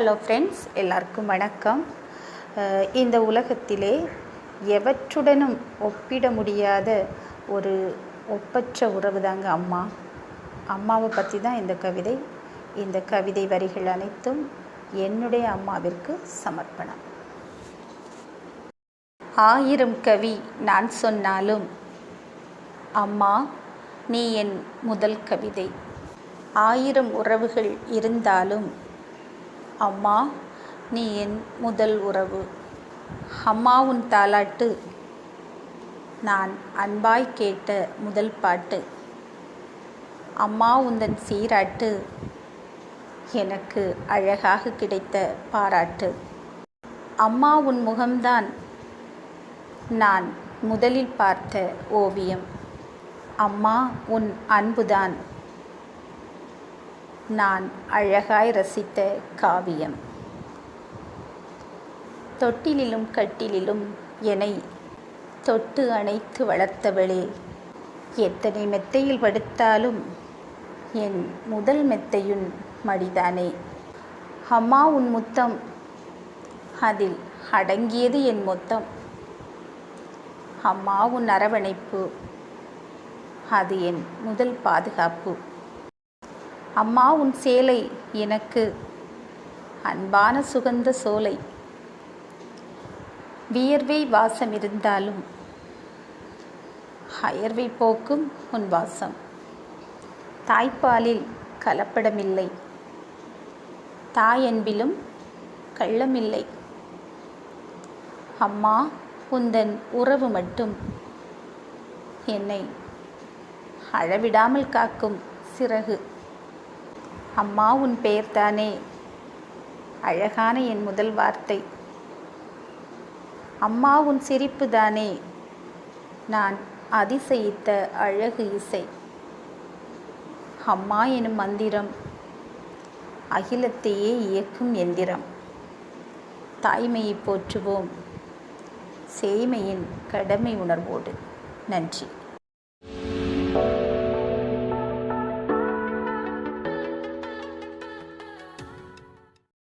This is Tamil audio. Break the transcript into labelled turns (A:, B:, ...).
A: ஹலோ ஃப்ரெண்ட்ஸ் எல்லாருக்கும் வணக்கம். இந்த உலகத்திலே எவற்றுடனும் ஒப்பிட முடியாத ஒரு ஒப்பற்ற உறவு தாங்க அம்மா. அம்மாவை பற்றி தான் இந்த கவிதை. இந்த கவிதை வரிகள் அனைத்தும் என்னுடைய அம்மாவிற்கு சமர்ப்பணம். ஆயிரம் கவி நான் சொன்னாலும் அம்மா நீ என் முதல் கவிதை. ஆயிரம் உறவுகள் இருந்தாலும் அம்மா நீ என் முதல் உறவு. அம்மா உன் தாலாட்டு. நான் அன்பாய் கேட்ட முதல் பாட்டு. அம்மா உந்தன் சீராட்டு. எனக்கு அழகாக கிடைத்த பாராட்டு. அம்மா உன் முகம்தான் நான் முதலில் பார்த்த ஓவியம். அம்மா உன் அன்புதான். நான் அழகாய் ரசித்த காவியம். தொட்டிலிலும் கட்டிலிலும் என்னை தொட்டு அணைத்து வளர்த்தவளே. எத்தனை மெத்தையில் படுத்தாலும் என் முதல் மெத்தையுன் மடிதானே. அம்மா உன் முத்தம் அதில் அடங்கியது என் மொத்தம். அம்மா உன் அரவணைப்பு அது என் முதல் பாதுகாப்பு. அம்மா உன் சேலை எனக்கு. அன்பான சுகந்த சோலை. வியர்வை வாசம் இருந்தாலும் அயர்வை போக்கும் உன் வாசம். தாய்ப்பாலில் கலப்படமில்லை. தாயன்பிலும் கள்ளமில்லை. அம்மா உந்தன் உறவு மட்டும் என்னை அழவிடாமல் காக்கும் சிறகு. அம்மா உன் பெயர்தானே அழகான என் முதல் வார்த்தை. அம்மா உன் சிரிப்பு தானே? நான் அதிசயித்த அழகு இசை. அம்மா எனும் மந்திரம் அகிலத்தையே இயக்கும் எந்திரம். தாய்மையை போற்றுவோம். சேய்மையின் கடமை உணர்வோடு. நன்றி.